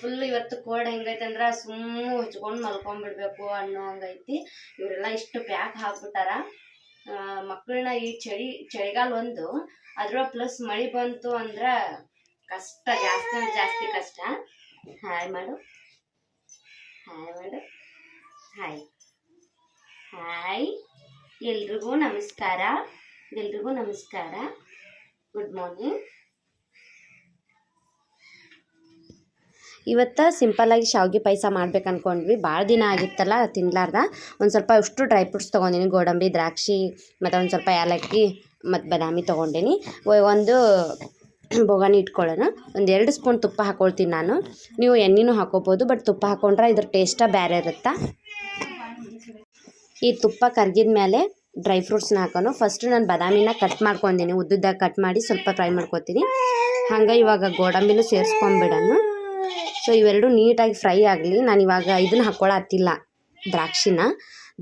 Full ಇವತ್ತು cold ಅಂದ್ರೆ ಸುಮ್ಮ ಹಚ್ಕೊಂಡು ಮಲ್ಕೊಂಡ್ಬಿಡ್ಬೇಕು ಅನ್ನೋ ಹಂಗೈತಿ. ಇವರೆಲ್ಲ ಇಷ್ಟು ಪ್ಯಾಕ್ ಹಾಕ್ಬಿಟ್ಟಾರ. ಮಕ್ಕಳನ್ನ ಈ ಚಳಿ, ಚಳಿಗಾಲ ಒಂದು ಅದ್ರ ಪ್ಲಸ್ ಮಳಿ ಬಂತು ಅಂದ್ರ ಕಷ್ಟ, ಜಾಸ್ತಿ ಅಂದ್ರೆ ಜಾಸ್ತಿ ಕಷ್ಟ. ಹಾಯ್ ಮಾಡು. ಹಾಯ್ ಮಾಡು. ಹಾಯ್. ಹಾಯ್. ಎಲ್ರಿಗೂ ನಮಸ್ಕಾರ. ಎಲ್ರಿಗೂ ನಮಸ್ಕಾರ. ಗುಡ್ ಮಾರ್ನಿಂಗ್ ಇವತ್ತು ಸಿಂಪಲ್ಲಾಗಿ ಶಾವಿಗೆ ಪಾಯಸ ಮಾಡ್ಬೇಕು ಅಂದ್ಕೊಂಡ್ವಿ ಭಾಳ ದಿನ ಆಗಿತ್ತಲ್ಲ, ತಿನ್ಲಾರ್ದ. ಒಂದು ಸ್ವಲ್ಪ ಅಷ್ಟು ಡ್ರೈ ಫ್ರೂಟ್ಸ್ ತೊಗೊಂಡಿನಿ. ಗೋಡಂಬಿ, ದ್ರಾಕ್ಷಿ, ಮತ್ತು ಒಂದು ಸ್ವಲ್ಪ ಏಲಕ್ಕಿ, ಮತ್ತು ಬಾದಾಮಿ ತೊಗೊಂಡೀನಿ. ಒಂದು ಬೊಗಾನಿ ಇಟ್ಕೊಳ್ಳೋಣ. ಒಂದು ಎರಡು ಸ್ಪೂನ್ ತುಪ್ಪ ಹಾಕ್ಕೊಳ್ತೀನಿ ನಾನು. ನೀವು ಎಣ್ಣೆನೂ ಹಾಕೋಬೋದು, ಬಟ್ ತುಪ್ಪ ಹಾಕೊಂಡ್ರೆ ಇದ್ರ ಟೇಸ್ಟ ಬೇರೆ ಇರುತ್ತಾ? ಈ ತುಪ್ಪ ಕರ್ಗಿದ ಮೇಲೆ ಡ್ರೈ ಫ್ರೂಟ್ಸ್ನ ಹಾಕೋನು ಫಸ್ಟ್ ನಾನು ಬಾದಾಮಿನ ಕಟ್ ಮಾಡ್ಕೊಂಡಿನಿ. ಉದ್ದುದ್ದಾಗ ಕಟ್ ಮಾಡಿ ಸ್ವಲ್ಪ ಫ್ರೈ ಮಾಡ್ಕೊತೀನಿ. ಹಂಗೆ ಇವಾಗ ಗೋಡಂಬಿನೂ ಸೇರಿಸ್ಕೊಂಬಿಡೋಣ ಸೊ ಇವೆರಡು ನೀಟಾಗಿ ಫ್ರೈ ಆಗಲಿ. ನಾನು ಇವಾಗ ಇದನ್ನ ಹಾಕ್ಕೊಳತ್ತಿಲ್ಲ ದ್ರಾಕ್ಷಿನ.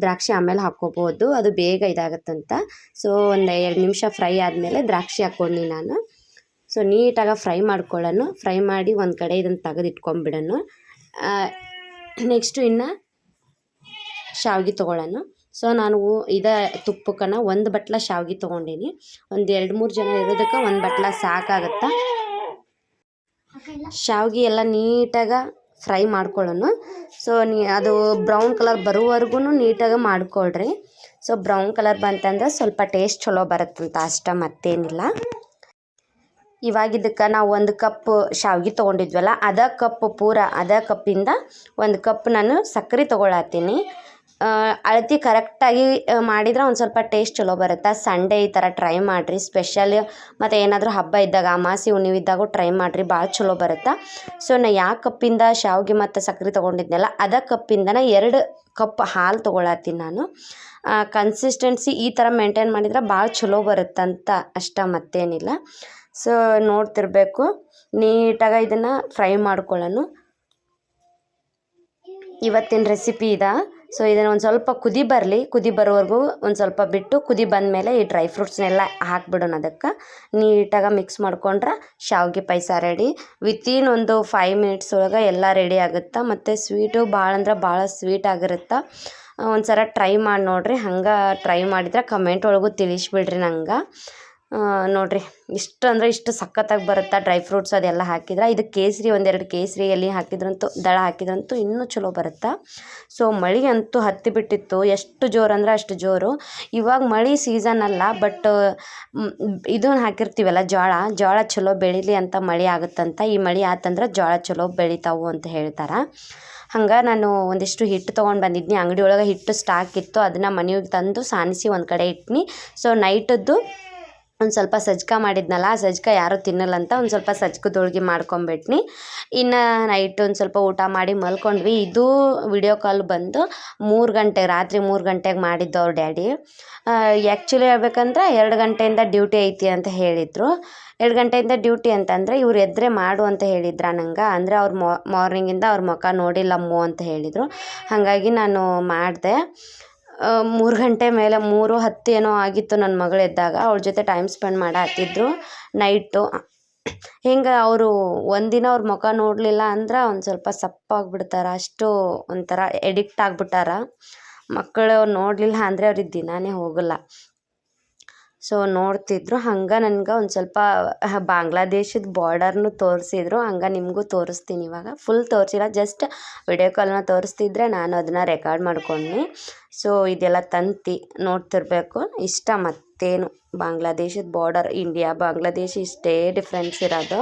ದ್ರಾಕ್ಷಿ ಆಮೇಲೆ ಹಾಕ್ಕೋಬೋದು. ಅದು ಬೇಗ ಇದಾಗತ್ತಂತ. ಸೊ ಒಂದು ಎರಡು ನಿಮಿಷ ಫ್ರೈ ಆದಮೇಲೆ ದ್ರಾಕ್ಷಿ ಹಾಕ್ಕೊಂಡು ನಾನು. ಸೊ ನೀಟಾಗಿ ಫ್ರೈ ಮಾಡ್ಕೊಳ್ಳೋಣ. ಫ್ರೈ ಮಾಡಿ ಒಂದು ಕಡೆ ಇದನ್ನು ತೆಗೆದು ಇಟ್ಕೊಂಡ್ಬಿಡೋಣ ನೆಕ್ಸ್ಟು ಇನ್ನು ಶಾವಿಗೆ ತೊಗೊಳ್ಳೋಣ. ಸೊ ನಾನು ಇದ ತುಪ್ಪಕ್ಕನ ಒಂದು ಬಟ್ಲ ಶಾವಿಗೆ ತೊಗೊಂಡೀನಿ. ಒಂದು ಎರಡು ಮೂರು ಜನ ಇರೋದಕ್ಕೆ ಒಂದು ಬಟ್ಲ ಸಾಕಾಗತ್ತಾ? ಶಾವ್ಗೆ ಎಲ್ಲ ನೀಟಾಗಿ ಫ್ರೈ ಮಾಡ್ಕೊಳ್ಳೋಣ ಸೊ ನೀ ಅದು ಬ್ರೌನ್ ಕಲರ್ ಬರೋವರೆಗೂ ನೀಟಾಗಿ ಮಾಡ್ಕೊಳ್ರಿ. ಸೊ ಬ್ರೌನ್ ಕಲರ್ ಬಂತಂದ್ರೆ ಸ್ವಲ್ಪ ಟೇಸ್ಟ್ ಚಲೋ ಬರುತ್ತಂತ ಅಷ್ಟ ಮತ್ತೇನಿಲ್ಲ. ಇವಾಗ ಇದಕ್ಕೆ ನಾವು ಒಂದು ಕಪ್ ಶಾವಿಗೆ ತೊಗೊಂಡಿದ್ವಲ್ಲ, ಅದ ಕಪ್ ಪೂರ ಅದ ಕಪ್ಪಿಂದ ಒಂದು ಕಪ್ ನಾನು ಸಕ್ಕರೆ ತೊಗೊಳತ್ತೀನಿ. ಅಳತೆ ಕರೆಕ್ಟಾಗಿ ಮಾಡಿದ್ರೆ ಒಂದು ಸ್ವಲ್ಪ ಟೇಸ್ಟ್ ಚಲೋ ಬರುತ್ತೆ. ಸಂಡೇ ಈ ಥರ ಟ್ರೈ ಮಾಡಿರಿ. ಸ್ಪೆಷಲ್ ಮತ್ತು ಏನಾದರೂ ಹಬ್ಬ ಇದ್ದಾಗ, ಅಮಾಸಿ ಹುಣ್ಣಿಮೆ ಇದ್ದಾಗೂ ಟ್ರೈ ಮಾಡಿರಿ. ಭಾಳ ಚಲೋ ಬರುತ್ತೆ. ಸೊ ನಾ ಯಾವ ಕಪ್ಪಿಂದ ಶಾವ್ಗೆ ಮತ್ತು ಸಕ್ಕರೆ ತೊಗೊಂಡಿದ್ನಲ್ಲ, ಅದ ಕಪ್ಪಿಂದನೇ ಎರಡು ಕಪ್ ಹಾಲು ತೊಗೊಳತ್ತೀನಿ ನಾನು. ಕನ್ಸಿಸ್ಟೆನ್ಸಿ ಈ ಥರ ಮೇಂಟೈನ್ ಮಾಡಿದ್ರೆ ಭಾಳ ಚಲೋ ಬರುತ್ತಂತ ಅಷ್ಟ ಮತ್ತೇನಿಲ್ಲ. ಸೊ ನೋಡ್ತಿರ್ಬೇಕು. ನೀಟಾಗಿ ಇದನ್ನು ಫ್ರೈ ಮಾಡ್ಕೊಳ್ಳೋಣ. ಇವತ್ತಿನ ರೆಸಿಪಿ ಇದ? ಸೊ ಇದನ್ನು ಒಂದು ಸ್ವಲ್ಪ ಕುದಿ ಬರಲಿ. ಕುದಿ ಬರೋವರೆಗೂ ಒಂದು ಸ್ವಲ್ಪ ಬಿಟ್ಟು ಕುದಿ ಬಂದ ಮೇಲೆ ಈ ಡ್ರೈ ಫ್ರೂಟ್ಸ್ನೆಲ್ಲ ಹಾಕ್ಬಿಡೋಣ ಅದಕ್ಕೆ. ನೀಟಾಗಿ ಮಿಕ್ಸ್ ಮಾಡ್ಕೊಂಡ್ರೆ ಶಾವಿಗೆ ಪಾಯಸ ರೆಡಿ ವಿತಿನ್ ಒಂದು ಫೈವ್ ಮಿನಿಟ್ಸ್ ಒಳಗೆ ಎಲ್ಲ ರೆಡಿ ಆಗುತ್ತೆ? ಮತ್ತು ಸ್ವೀಟು ಭಾಳ ಅಂದ್ರೆ ಭಾಳ ಸ್ವೀಟ್ ಆಗಿರುತ್ತೆ? ಒಂದು ಸಲ ಟ್ರೈ ಮಾಡಿ ನೋಡಿರಿ. ಹಂಗೆ ಟ್ರೈ ಮಾಡಿದ್ರೆ ಕಮೆಂಟ್ ಒಳಗೂ ತಿಳಿಸ್ಬಿಡ್ರಿ ನಂಗೆ. ನೋಡ್ರಿ, ಇಷ್ಟು ಅಂದರೆ ಇಷ್ಟು ಸಖತ್ತಾಗಿ ಬರುತ್ತೆ ಡ್ರೈ ಫ್ರೂಟ್ಸ್ ಅದೆಲ್ಲ ಹಾಕಿದ್ರೆ? ಇದು ಕೇಸರಿ, ಒಂದೆರಡು ಕೇಸರಿ ಎಲ್ಲಿ ಹಾಕಿದ್ರಂತೂ, ದಳ ಹಾಕಿದ್ರಂತೂ ಇನ್ನೂ ಚಲೋ ಬರುತ್ತೆ? ಸೊ ಮಳೆ ಅಂತೂ ಹತ್ತಿ ಬಿಟ್ಟಿತ್ತು. ಎಷ್ಟು ಜೋರು ಅಂದ್ರೆ ಅಷ್ಟು ಜೋರು. ಇವಾಗ ಮಳೆ ಸೀಸನ್ ಅಲ್ಲ ಬಟ್ ಇದನ್ನ ಹಾಕಿರ್ತೀವಲ್ಲ ಜೋಳ ಜೋಳ ಚಲೋ ಬೆಳೀಲಿ ಅಂತ ಮಳೆ ಆಗುತ್ತಂತ, ಈ ಮಳೆ ಆತಂದ್ರೆ ಜೋಳ ಚಲೋ ಬೆಳಿತಾವು ಅಂತ ಹೇಳ್ತಾರೆ. ಹಂಗೆ ನಾನು ಒಂದಿಷ್ಟು ಹಿಟ್ಟು ತೊಗೊಂಡು ಬಂದಿದ್ನಿ. ಅಂಗಡಿ ಒಳಗೆ ಹಿಟ್ಟು ಸ್ಟಾಕ್ ಇತ್ತು, ಅದನ್ನು ಮನೆಗೆ ತಂದು ಸಾನಿಸಿ ಒಂದು ಕಡೆ ಇಟ್ನಿ. ಸೊ ನೈಟದ್ದು ಒಂದು ಸ್ವಲ್ಪ ಸಜ್ಕ ಮಾಡಿದ್ನಲ್ಲ, ಆ ಸಜ್ಕ ಯಾರೂ ತಿನ್ನಲ್ಲ ಅಂತ ಒಂದು ಸ್ವಲ್ಪ ಸಜ್ಕದ ಹೋಳ್ಗೆ ಮಾಡ್ಕೊಂಬಿಟ್ನಿ. ಇನ್ನು ನೈಟ್ ಒಂದು ಸ್ವಲ್ಪ ಊಟ ಮಾಡಿ ಮಲ್ಕೊಂಡ್ವಿ. ಇದು ವಿಡಿಯೋ ಕಾಲ್ ಬಂದು ಮೂರು ಗಂಟೆ, ರಾತ್ರಿ ಮೂರು ಗಂಟೆಗೆ ಮಾಡಿದ್ದು ಅವ್ರ ಡ್ಯಾಡಿ. ಆ್ಯಕ್ಚುಲಿ ಹೇಳ್ಬೇಕಂದ್ರೆ ಎರಡು ಗಂಟೆಯಿಂದ ಡ್ಯೂಟಿ ಐತಿ ಅಂತ ಹೇಳಿದರು. ಎರಡು ಗಂಟೆಯಿಂದ ಡ್ಯೂಟಿ ಅಂತಂದರೆ ಇವ್ರು ಎದ್ರೆ ಮಾಡು ಅಂತ ಹೇಳಿದ್ರ ನಂಗೆ? ಅಂದರೆ ಅವ್ರು ಮಾರ್ನಿಂಗಿಂದ ಅವ್ರ ಮುಖ ನೋಡಿಲ್ಲಮ್ಮು ಅಂತ ಹೇಳಿದರು. ಹಾಗಾಗಿ ನಾನು ಮಾಡಿದೆ. ಮೂರು ಗಂಟೆ ಮೇಲೆ ಮೂರು ಹತ್ತು ಏನೋ ಆಗಿತ್ತು ನನ್ನ ಮಗಳು ಎದ್ದಾಗ. ಅವಳ ಜೊತೆ ಟೈಮ್ ಸ್ಪೆಂಡ್ ಮಾಡತ್ತಿದ್ರು ನೈಟು ಹಿಂಗೆ ಅವರು ಒಂದಿನ ಅವ್ರ ಮುಖ ನೋಡಲಿಲ್ಲ ಅಂದ್ರೆ ಒಂದು ಸ್ವಲ್ಪ ಸಪ್ಪಾಗ್ಬಿಡ್ತಾರೆ ಅಷ್ಟು ಒಂಥರ ಎಡಿಕ್ಟ್ ಆಗ್ಬಿಟ್ಟಾರ. ಮಕ್ಕಳು ನೋಡಲಿಲ್ಲ ಅಂದರೆ ಅವ್ರಿಗೆ ದಿನಾನೇ ಹೋಗಲ್ಲ. ಸೊ ನೋಡ್ತಿದ್ರು. ಹಂಗೆ ನನ್ಗೆ ಒಂದು ಸ್ವಲ್ಪ ಬಾಂಗ್ಲಾದೇಶದ ಬಾರ್ಡರ್ನು ತೋರಿಸಿದ್ರು. ಹಂಗೆ ನಿಮಗೂ ತೋರಿಸ್ತೀನಿ ಇವಾಗ. ಫುಲ್ ತೋರಿಸಿಲ್ಲ. ಜಸ್ಟ್ ವಿಡಿಯೋ ಕಾಲ್ನ ತೋರಿಸ್ತಿದ್ರೆ ನಾನು ಅದನ್ನು ರೆಕಾರ್ಡ್ ಮಾಡ್ಕೊಂಡ್ನಿ. ಸೊ ಇದೆಲ್ಲ ತಂತಿ ನೋಡ್ತಿರ್ಬೇಕು. ಇಷ್ಟ ಮತ್ತೇನು? ಬಾಂಗ್ಲಾದೇಶದ ಬಾರ್ಡರ್ ಇಂಡಿಯಾ ಬಾಂಗ್ಲಾದೇಶ ಇಷ್ಟೇ ಡಿಫ್ರೆನ್ಸ್ ಇರೋದು.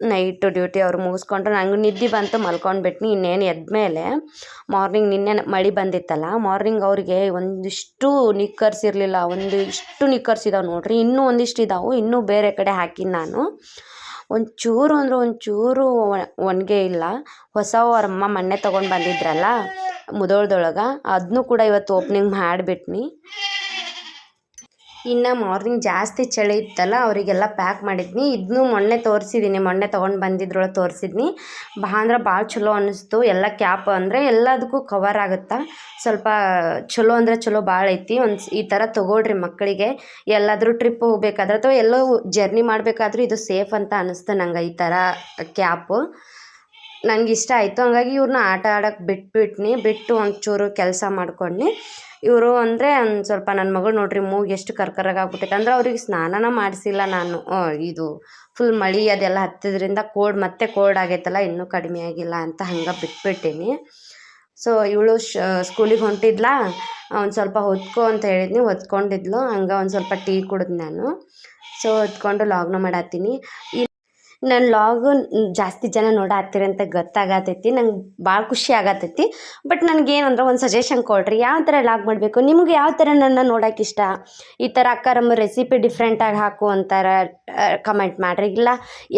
ನೈಟು ಡ್ಯೂಟಿ ಅವ್ರು ಮುಗಿಸ್ಕೊಂಡ್ರೆ ನಂಗೆ ನಿದ್ದೆ ಬಂತು ಮಲ್ಕೊಂಡ್ಬಿಟ್ನಿ, ಇನ್ನೇನು ಎದ್ಮೇಲೆ ಮಾರ್ನಿಂಗ್ ನಿನ್ನೆ ಮಳೆ ಬಂದಿತ್ತಲ್ಲ, ಮಾರ್ನಿಂಗ್ ಅವ್ರಿಗೆ ಒಂದಿಷ್ಟು ನಿಕ್ಕರ್ಸ್ ಇರಲಿಲ್ಲ ಒಂದು ಇಷ್ಟು ನಿಕ್ಕರ್ಸ್ ಇದಾವೆ ನೋಡ್ರಿ, ಇನ್ನೂ ಒಂದಿಷ್ಟು ಇದಾವೆ, ಇನ್ನೂ ಬೇರೆ ಕಡೆ ಹಾಕಿನಿ ನಾನು. ಒಂಚೂರು ಅಂದ್ರೆ ಒಂಚೂರು ಒಣಗೆ ಇಲ್ಲ. ಹೊಸ ಅವ್ರಮ್ಮ ಮೊನ್ನೆ ತೊಗೊಂಡು ಬಂದಿದ್ರಲ್ಲ, ಮುದೋಳ್ದೊಳಗೆ ಅದನ್ನೂ ಕೂಡ ಇವತ್ತು ಓಪ್ನಿಂಗ್ ಮಾಡಿಬಿಟ್ನಿ. ಇನ್ನು ಮಾರ್ನಿಂಗ್ ಜಾಸ್ತಿ ಚಳಿ ಇತ್ತಲ್ಲ, ಅವರಿಗೆಲ್ಲ ಪ್ಯಾಕ್ ಮಾಡಿದ್ನಿ. ಇದನ್ನು ಮೊನ್ನೆ ತೋರಿಸಿದ್ದೀನಿ ಮೊನ್ನೆ ತೊಗೊಂಡು ಬಂದಿದ್ರೊಳಗೆ ತೋರಿಸಿದ್ನಿ. ಬಾ ಅಂದ್ರೆ ಭಾಳ ಚಲೋ ಅನ್ನಿಸ್ತು ಎಲ್ಲ ಕ್ಯಾಪ್ ಅಂದರೆ ಎಲ್ಲದಕ್ಕೂ ಕವರ್ ಆಗುತ್ತಾ? ಸ್ವಲ್ಪ ಚಲೋ ಅಂದರೆ ಚಲೋ ಭಾಳ ಐತಿ. ಒಂದು ಈ ಥರ ತೊಗೊಳ್ರಿ ಮಕ್ಕಳಿಗೆ. ಎಲ್ಲಾದರೂ ಟ್ರಿಪ್ ಹೋಗ್ಬೇಕಾದ್ರೆ ಅಥವಾ ಎಲ್ಲೋ ಜರ್ನಿ ಮಾಡಬೇಕಾದ್ರೂ ಇದು ಸೇಫ್ ಅಂತ ಅನ್ನಿಸ್ತು ನಂಗೆ ಈ ಥರ ಕ್ಯಾಪು ನಂಗೆ ಇಷ್ಟ ಆಯಿತು. ಹಂಗಾಗಿ ಇವ್ರನ್ನ ಆಟ ಆಡೋಕ್ಕೆ ಬಿಟ್ಬಿಟ್ನಿ. ಬಿಟ್ಟು ಒಂಚೂರು ಕೆಲಸ ಮಾಡ್ಕೊಂಡ್ನಿ. ಇವರು ಅಂದರೆ ಒಂದು ಸ್ವಲ್ಪ ನನ್ನ ಮಗಳು ನೋಡ್ರಿ ಮೂಗು ಎಷ್ಟು ಕರ್ಕರಾಗ ಆಗ್ಬಿಟ್ಟೈತೆ. ಅಂದ್ರೆ ಅವ್ರಿಗೆ ಸ್ನಾನನ ಮಾಡಿಸಿಲ್ಲ ನಾನು. ಇದು ಫುಲ್ ಮಳಿ ಅದೆಲ್ಲ ಹತ್ತಿದ್ರಿಂದ ಕೋಲ್ಡ್ ಮತ್ತೆ ಕೋಲ್ಡ್ ಆಗೈತಲ್ಲ, ಇನ್ನೂ ಕಡಿಮೆ ಆಗಿಲ್ಲ ಅಂತ ಹಂಗೆ ಬಿಟ್ಬಿಟ್ಟೀನಿ. ಸೊ ಇವಳು ಶ ಸ್ಕೂಲಿಗೆ ಹೊಂಟಿದ್ಲಾ? ಒಂದು ಸ್ವಲ್ಪ ಹೊತ್ಕೊ ಅಂತ ಹೇಳಿದ್ನಿ, ಹೊತ್ಕೊಂಡಿದ್ಲು. ಹಂಗೆ ಒಂದು ಸ್ವಲ್ಪ ಟೀ ಕುಡಿದ್ ನಾನು. ಸೊ ಹೊತ್ಕೊಂಡು ಲಾಗ್ನ ಮಾಡತ್ತೀನಿ. ನನ್ನ ಲಾಗು ಜಾಸ್ತಿ ಜನ ನೋಡಾತ್ತೀರಿ ಅಂತ ಗೊತ್ತಾಗತೈತಿ, ನಂಗೆ ಭಾಳ ಖುಷಿ ಆಗತೈತಿ. ಬಟ್ ನನಗೇನಂದ್ರೆ ಒಂದು ಸಜೆಷನ್ ಕೊಡ್ರಿ, ಯಾವ ಥರ ಲಾಗ್ ಮಾಡಬೇಕು? ನಿಮ್ಗೆ ಯಾವ ಥರ ನನ್ನ ನೋಡೋಕೆ ಇಷ್ಟ? ಈ ಥರ ಅಕ್ಕರಮ್ಮ ರೆಸಿಪಿ ಡಿಫ್ರೆಂಟಾಗಿ ಹಾಕು ಅಂತಾರೆ ಕಮೆಂಟ್ ಮಾಡಿರಿ. ಇಲ್ಲ,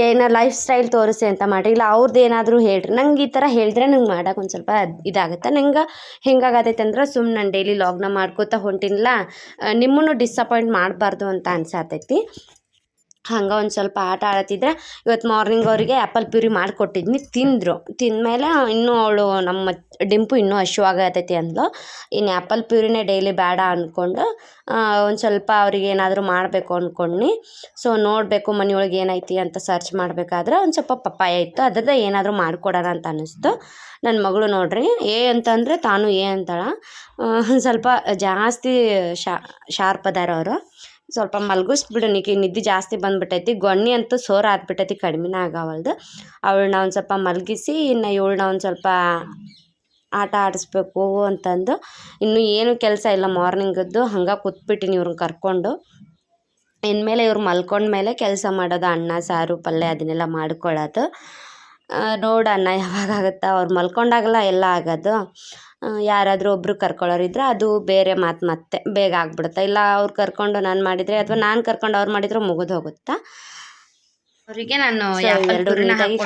ಏನೋ ಲೈಫ್ ಸ್ಟೈಲ್ ತೋರಿಸಿ ಅಂತ ಮಾಡ್ರಿ. ಇಲ್ಲ ಅವ್ರದ್ದು ಏನಾದರೂ ಹೇಳ್ರಿ. ನಂಗೆ ಈ ಥರ ಹೇಳಿದ್ರೆ ನಂಗೆ ಮಾಡೋಕೆ ಒಂದು ಸ್ವಲ್ಪ ಇದಾಗುತ್ತೆ. ನಂಗೆ ಹೆಂಗಾಗತೈತೆ ಅಂದ್ರೆ ಸುಮ್ಮನೆ ನಾನು ಡೈಲಿ ಲಾಗ್ನ ಮಾಡ್ಕೋತಾ ಹೊಂಟಿನಲ್ಲ ನಿಮ್ಮನ್ನು ಡಿಸಪಾಯಿಂಟ್ ಮಾಡಬಾರ್ದು ಅಂತ ಅನ್ಸಾತೈತಿ. ಹಂಗೆ ಒಂದು ಸ್ವಲ್ಪ ಆಟ ಆಡತ್ತಿದ್ರೆ ಇವತ್ತು ಮಾರ್ನಿಂಗ್ ಅವರಿಗೆ ಆ್ಯಪಲ್ ಪ್ಯೂರಿ ಮಾಡಿಕೊಟ್ಟಿದ್ನಿ, ತಿಂದರು. ತಿಂದಮೇಲೆ ಇನ್ನೂ ಅವಳು ನಮ್ಮ ಡಿಂಪು ಇನ್ನೂ ಹಶುವಾಗತೈತಿ ಅಂದ್ಲು. ಇನ್ನು ಆ್ಯಪಲ್ ಪ್ಯೂರಿನೇ ಡೈಲಿ ಬೇಡ ಅಂದ್ಕೊಂಡು ಒಂದು ಸ್ವಲ್ಪ ಅವ್ರಿಗೆ ಏನಾದರೂ ಮಾಡಬೇಕು ಅಂದ್ಕೊಂಡ್ನಿ ಸೊ ನೋಡಬೇಕು ಮನೆಯೊಳಗೆ ಏನೈತಿ ಅಂತ ಸರ್ಚ್ ಮಾಡಬೇಕಾದ್ರೆ ಒಂದು ಸ್ವಲ್ಪ ಪಪ್ಪಾಯ ಇತ್ತು, ಅದ್ರದ್ದು ಏನಾದರೂ ಮಾಡಿಕೊಡೋಣ ಅಂತ ಅನ್ನಿಸ್ತು. ನನ್ನ ಮಗಳು ನೋಡ್ರಿ ಏ ಅಂತಂದರೆ ತಾನು ಏ ಅಂತಾಳ. ಒಂದು ಸ್ವಲ್ಪ ಜಾಸ್ತಿ ಶಾರ್ಪ್ ಅದಾರ ಅವರು. ಸ್ವಲ್ಪ ಮಲ್ಗಿಸ್ಬಿಡು ನೀಕಿ ನಿದ್ದೆ ಜಾಸ್ತಿ ಬಂದ್ಬಿಟ್ಟೈತಿ. ಗೊಣ್ಣಿ ಅಂತೂ ಸೋರ್ ಆದ್ಬಿಟ್ಟೈತಿ ಕಡಿಮೆನೇ ಆಗವಲ್ದು. ಅವಳನ್ನ ಒಂದು ಸ್ವಲ್ಪ ಮಲಗಿಸಿ, ಇನ್ನು ಇವಳನ್ನ ಒಂದು ಸ್ವಲ್ಪ ಆಟ ಆಡಿಸ್ಬೇಕು ಅಂತಂದು. ಇನ್ನೂ ಏನು ಕೆಲಸ ಇಲ್ಲ ಮಾರ್ನಿಂಗದ್ದು. ಹಂಗೆ ಕೂತ್ಬಿಟ್ಟಿನಿ ಇವ್ರನ್ನ ಕರ್ಕೊಂಡು. ಇನ್ಮೇಲೆ ಇವ್ರು ಮಲ್ಕೊಂಡ್ಮೇಲೆ ಕೆಲಸ ಮಾಡೋದು, ಅನ್ನ, ಸಾರು, ಪಲ್ಯ ಅದನ್ನೆಲ್ಲ ಮಾಡ್ಕೊಳ್ಳೋದು ನೋಡೋಣ ಯಾವಾಗ ಆಗುತ್ತಾ? ಅವ್ರು ಮಲ್ಕೊಂಡಾಗಲ್ಲ, ಎಲ್ಲ ಆಗೋದು. ಯಾರಾದರೂ ಒಬ್ಬರು ಕರ್ಕೊಳ್ಳೋರಿದ್ರೆ ಅದು ಬೇರೆ ಮಾತು ಮತ್ತೆ ಬೇಗ ಆಗ್ಬಿಡುತ್ತೆ. ಇಲ್ಲ ಅವ್ರು ಕರ್ಕೊಂಡು ನಾನು ಮಾಡಿದರೆ ಅಥವಾ ನಾನು ಕರ್ಕೊಂಡು ಅವ್ರು ಮಾಡಿದ್ರು ಮುಗಿದು ಹೋಗುತ್ತಾ? ಅವರಿಗೆ ನಾನು ಎರಡು ನೀಟಾಗಿ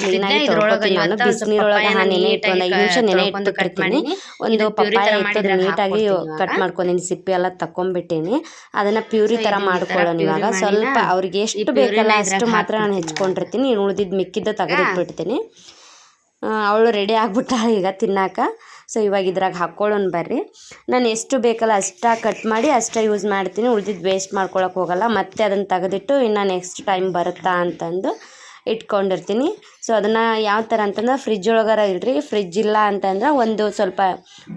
ತೊಳ್ಕೊತೀನಿ. ನಾನು. ಬಿಸಿನೀರೊಳಗೆ ನೆನೆ ಇಟ್ಟು ಒಂದು ಐದು ನಿಮಿಷ ನೀಟಾಗಿ ನೆನೆ ತೊಳ್ಕೊಂಡು cut ಇಟ್ಬಿಟ್ಟಿರ್ತೀನಿ. ಒಂದು ಪಪ್ಪಾಯ ಇತ್ತು ನೀಟಾಗಿ ಕಟ್. ಮಾಡ್ಕೊಂಡಿನಿ ಸಿಪ್ಪೆ ಎಲ್ಲ ತಕೊಂಡ್ಬಿಟ್ಟೀನಿ ಅದನ್ನ ಪ್ಯೂರಿ ತರ ಥರ ಮಾಡ್ಕೊಳ್ಳೋಣ ಇವಾಗ. ಸ್ವಲ್ಪ ಅವ್ರಿಗೆ ಎಷ್ಟು ಬೇಕಲ್ಲ ಅಷ್ಟು ಮಾತ್ರ ನಾನು ಹೆಚ್ಕೊಂಡಿರ್ತೀನಿ. ಉಳಿದಿದ್ದು ಮಿಕ್ಕಿದ್ದು ತೆಗೆದಿಟ್ಬಿಡ್ತೀನಿ. ಅವಳು ರೆಡಿ ಆಗ್ಬಿಟ್ಟಾಳೆ ಈಗ ತಿನ್ನಾಕ. ಸೊ ಇವಾಗ ಇದ್ರಾಗ ಹಾಕ್ಕೊಳ್ಳೋಣ ಬರ್ರಿ. ನಾನು ಎಷ್ಟು ಬೇಕಲ್ಲ ಅಷ್ಟ ಕಟ್ ಮಾಡಿ ಅಷ್ಟೇ ಯೂಸ್ ಮಾಡ್ತೀನಿ. ಉಳ್ದಿದ್ದು ವೇಸ್ಟ್ ಮಾಡ್ಕೊಳಕ್ಕೆ ಹೋಗಲ್ಲ. ಮತ್ತೆ ಅದನ್ನು ತೆಗೆದಿಟ್ಟು ಇನ್ನು ನೆಕ್ಸ್ಟ್ ಟೈಮ್ ಬರುತ್ತಾ ಅಂತಂದು ಇಟ್ಕೊಂಡಿರ್ತೀನಿ. ಸೊ ಅದನ್ನು ಯಾವ ಥರ ಅಂತಂದ್ರೆ ಫ್ರಿಜ್ ಒಳಗಾರ ಇಲ್ರಿ. ಫ್ರಿಜ್ ಇಲ್ಲ ಅಂತಂದ್ರೆ ಒಂದು ಸ್ವಲ್ಪ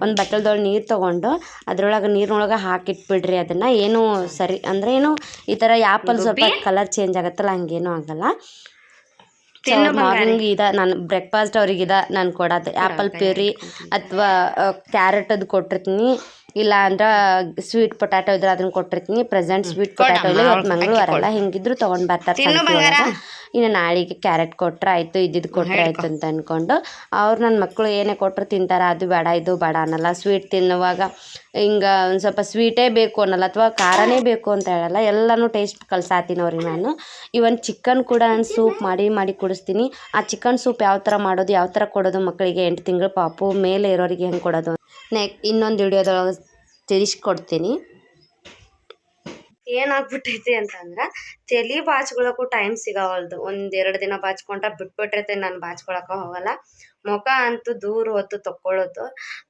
ಒಂದು ಬಟ್ಟಲ್ದೊಳಗೆ ನೀರು ತೊಗೊಂಡು ಅದರೊಳಗೆ ನೀರಿನೊಳಗೆ ಹಾಕಿಟ್ಬಿಡ್ರಿ ಅದನ್ನು. ಏನು ಸರಿ ಅಂದರೆ ಏನು ಈ ಥರ ಆ್ಯಪಲ್ ಸ್ವಲ್ಪ ಕಲರ್ ಚೇಂಜ್ ಆಗುತ್ತಲ್ಲ ಹಂಗೇನೂ ಆಗಲ್ಲ. ಮಾರ್ನಿಂಗ್ ಇದ ನಾನು ಬ್ರೇಕ್ಫಾಸ್ಟ್ ಅವ್ರಿಗೆ ಇದ ನಾನು ಕೊಡೋದು. ಆ್ಯಪಲ್ ಪ್ಯೂರಿ ಅಥವಾ ಕ್ಯಾರೆಟ್ ಅದ್ ಕೊಟ್ಟಿರ್ತೀನಿ. ಇಲ್ಲ ಅಂದ್ರೆ ಸ್ವೀಟ್ ಪೊಟ್ಯಾಟೊ ಇದ್ರೆ ಅದನ್ನ ಕೊಟ್ಟಿರ್ತೀನಿ. ಪ್ರೆಸೆಂಟ್ ಸ್ವೀಟ್ ಪೊಟ್ಯಾಟೊ ಇಲ್ಲ ಇವತ್ತು ಮಂಗಳವಾರ ಅಲ್ಲ ಹೆಂಗಿದ್ರು ತೊಗೊಂಡು ಬರ್ತಾರೆ ಇನ್ನ ನಾಳೆಗೆ ಕ್ಯಾರೆಟ್ ಕೊಟ್ರ ಆಯಿತು ಇದ್ದಿದ್ದು ಕೊಟ್ರೆ ಆಯಿತು ಅಂತ ಅಂದ್ಕೊಂಡು ಅವ್ರು ನನ್ನ ಮಕ್ಕಳು ಏನೇ ಕೊಟ್ಟರು ತಿಂತಾರೆ ಅದು ಬೇಡ ಇದು ಬೇಡ ಅನ್ನಲ್ಲ. ಸ್ವೀಟ್ ತಿನ್ನುವಾಗ ಹಿಂಗೆ ಒಂದು ಸ್ವಲ್ಪ ಸ್ವೀಟೇ ಬೇಕು ಅನ್ನಲ್ಲ ಅಥವಾ ಖಾರನೇ ಬೇಕು ಅಂತ ಹೇಳಲ್ಲ. ಎಲ್ಲನೂ ಟೇಸ್ಟ್ ಕಲ್ಸಾತೀನಿ ಅವ್ರಿಗೆ ನಾನು. ಇವನ್ ಚಿಕನ್ ಕೂಡ ನಾನು ಸೂಪ್ ಮಾಡಿ ಮಾಡಿ ಕುಡಿಸ್ತೀನಿ ಆ ಚಿಕನ್ ಸೂಪ್ ಯಾವ ಥರ ಮಾಡೋದು, ಯಾವ ಥರ ಕೊಡೋದು ಮಕ್ಕಳಿಗೆ ಎಂಟು ತಿಂಗಳು ಪಾಪು, ಮೇಲೆ ಇರೋರಿಗೆ ಹೆಂಗೆ ಕೊಡೋದು ನೆಕ್, ಇನ್ನೊಂದು ವಿಡಿಯೋದೊಳಗೆ ತಿಳಿಸ್ಕೊಡ್ತೀನಿ. ಏನಾಗ್ಬಿಟ್ಟೈತಿ ಅಂತಂದ್ರೆ, ತಲೆ ಬಾಚ್ಕೊಳಕ್ಕೂ ಟೈಮ್ ಸಿಗವಲ್ದು. ಒಂದೆರಡು ದಿನ ಬಾಚ್ಕೊಂಡ್ರೆ ಬಿಟ್ಬಿಟ್ಟಿರ್ತೀನಿ ನಾನು ಬಾಚ್ಕೊಳಕ್ಕೆ ಹೋಗಲ್ಲ. ಮುಖ ಅಂತೂ ದೂರ ಹೊತ್ತು ತಕ್ಕೊಳ್ಳೋದು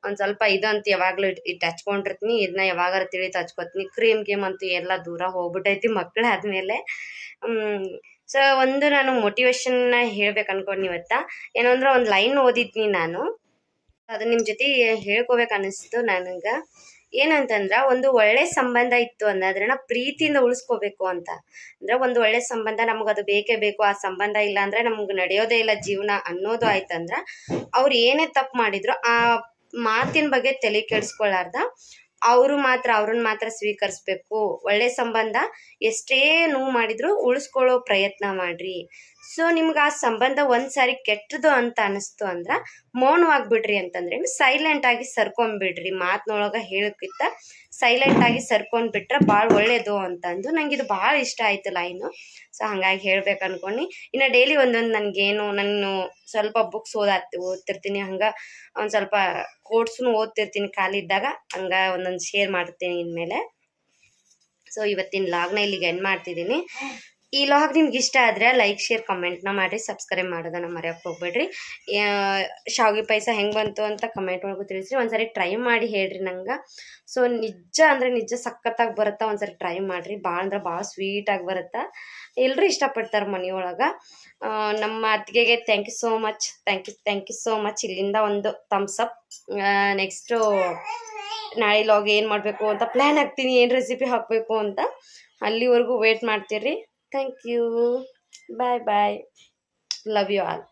ಒಂದು ಸ್ವಲ್ಪ ಇದಂತೂ ಯಾವಾಗಲೂ ಇಟ್ಟು ಹಚ್ಕೊಂಡಿರ್ತೀನಿ. ಇದನ್ನ ಯಾವಾಗಾರ ತಿಳಿತು ಹಚ್ಕೊತೀನಿ. ಕ್ರೀಮ್ ಗೇಮ್ ಅಂತೂ ಎಲ್ಲ ದೂರ ಹೋಗ್ಬಿಟ್ಟೈತಿ ಮಕ್ಕಳಾದ್ಮೇಲೆ ಸೊ ಒಂದು ನಾನು ಮೋಟಿವೇಶನ್ನ ಹೇಳ್ಬೇಕು ಅನ್ಕೊಂಡು ಇವತ್ತ ಏನು ಅಂದ್ರೆ ಒಂದು ಲೈನ್ ಓದಿದ್ನಿ ನಾನು. ಅದು ನಿಮ್ಮ ಜೊತೆ ಹೇಳ್ಕೊಬೇಕು ಅನ್ನಿಸ್ತು ನನಗೆ. ಏನಂತಂದ್ರೆ, ಒಂದು ಒಳ್ಳೆ ಸಂಬಂಧ ಇತ್ತು ಅನ್ನೋದ್ರನ್ನ ಪ್ರೀತಿಯಿಂದ ಉಳಿಸ್ಕೋಬೇಕು ಅಂತ. ಅಂದ್ರೆ ಒಂದು ಒಳ್ಳೆ ಸಂಬಂಧ, ನಮ್ಗೆ ಅದು ಬೇಕೇ ಬೇಕು. ಆ ಸಂಬಂಧ ಇಲ್ಲ ಅಂದ್ರೆ ನಮ್ಗೆ ನಡೆಯೋದೇ ಇಲ್ಲ ಜೀವನ ಅನ್ನೋದು ಆಯ್ತಂದ್ರೆ ಅವ್ರು ಏನೇ ತಪ್ಪು ಮಾಡಿದ್ರು ಆ ಮಾತಿನ ಬಗ್ಗೆ ತಲೆ ಕೆಡಿಸ್ಕೊಳ್ಳಾರ್ದ ಅವರು ಮಾತ್ರ ಅವ್ರನ್ನ ಮಾತ್ರ ಸ್ವೀಕರಿಸ್ಬೇಕು. ಒಳ್ಳೆ ಸಂಬಂಧ ಎಷ್ಟೇ ನೋವು ಮಾಡಿದ್ರು ಉಳಿಸ್ಕೊಳ್ಳೋ ಪ್ರಯತ್ನ ಮಾಡ್ರಿ. ಸೊ ನಿಮ್ಗೆ ಆ ಸಂಬಂಧ ಒಂದ್ಸಾರಿ ಕೆಟ್ಟದು ಅಂತ ಅನಿಸ್ತು ಅಂದ್ರೆ ಮೌನವಾಗ್ಬಿಡ್ರಿ ಅಂತಂದ್ರೆ ಸೈಲೆಂಟ್ ಆಗಿ ಸರ್ಕೊಂಡ್ಬಿಡ್ರಿ ಮಾತಿನೊಳಗೆ ಹೇಳೋಕ್ಕಿಂತ ಸೈಲೆಂಟ್ ಆಗಿ ಸರ್ಕೊಂಡ್ ಬಿಟ್ರೆ ಭಾಳ ಒಳ್ಳೇದು ಅಂತಂದು ನಂಗೆ ಇದು ಭಾಳ ಇಷ್ಟ ಆಯ್ತು ಲೈನು ಸೊ ಹಂಗಾಗಿ ಹೇಳ್ಬೇಕು ಅನ್ಕೊಂಡು. ಇನ್ನು ಡೈಲಿ ಒಂದೊಂದು ನನಗೇನು ನಾನು ಸ್ವಲ್ಪ ಬುಕ್ಸ್ ಓದಾತ್ ಓದ್ತಿರ್ತೀನಿ. ಹಂಗೆ ಒಂದು ಸ್ವಲ್ಪ ಕೋಟ್ಸ್ನು ಓದ್ತಿರ್ತೀನಿ ಖಾಲಿ ಇದ್ದಾಗ. ಹಂಗೆ ಒಂದೊಂದು ಶೇರ್ ಮಾಡ್ತೀನಿ ಇನ್ಮೇಲೆ. ಸೊ ಇವತ್ತಿನ ಲಾಗ್ನ ಇಲ್ಲಿಗೆ ಎಂಡ್ ಮಾಡ್ತಿದ್ದೀನಿ. ಈ ಲಾಗ್ ನಿಮ್ಗೆ ಇಷ್ಟ ಆದರೆ ಲೈಕ್ ಶೇರ್ ಕಮೆಂಟ್ನ ಮಾಡಿರಿ. ಸಬ್ಸ್ಕ್ರೈಬ್ ಮಾಡೋದನ್ನ ಮರೆಯೋಕೆ ಹೋಗ್ಬೇಡ್ರಿ. ಶಾವಿಗೆ ಪಾಯಸ ಹೆಂಗೆ ಬಂತು ಅಂತ ಕಮೆಂಟ್ ಒಳಗೂ ತಿಳಿಸ್ರಿ. ಒಂದ್ಸರಿ ಟ್ರೈ ಮಾಡಿ ಹೇಳ್ರಿ ನಂಗೆ. ಸೊ ನಿಜ ಅಂದರೆ ನಿಜ ಸಖತ್ತಾಗಿ ಬರುತ್ತಾ ಒಂದ್ಸರಿ ಟ್ರೈ ಮಾಡಿರಿ. ಭಾಳ ಅಂದ್ರೆ ಭಾಳ ಸ್ವೀಟಾಗಿ ಬರುತ್ತಾ. ಎಲ್ಲರೂ ಇಷ್ಟಪಡ್ತಾರೆ ಮನೆಯೊಳಗೆ ನಮ್ಮ ಅತ್ತಿಗೆಗೆ thank you so much thank you thank you so much ಇಲ್ಲಿಂದ ಒಂದು ಥಮ್ಸ್ ಅಪ್ ನೆಕ್ಸ್ಟು ನಾಳೆ ಲಾಗ್ ಏನು ಮಾಡಬೇಕು ಅಂತ ಪ್ಲ್ಯಾನ್ ಹಾಕ್ತೀನಿ. ಏನು ರೆಸಿಪಿ ಹಾಕಬೇಕು ಅಂತ. ಅಲ್ಲಿವರೆಗೂ ವೇಟ್ ಮಾಡ್ತೀರಿ. Thank you bye bye love you all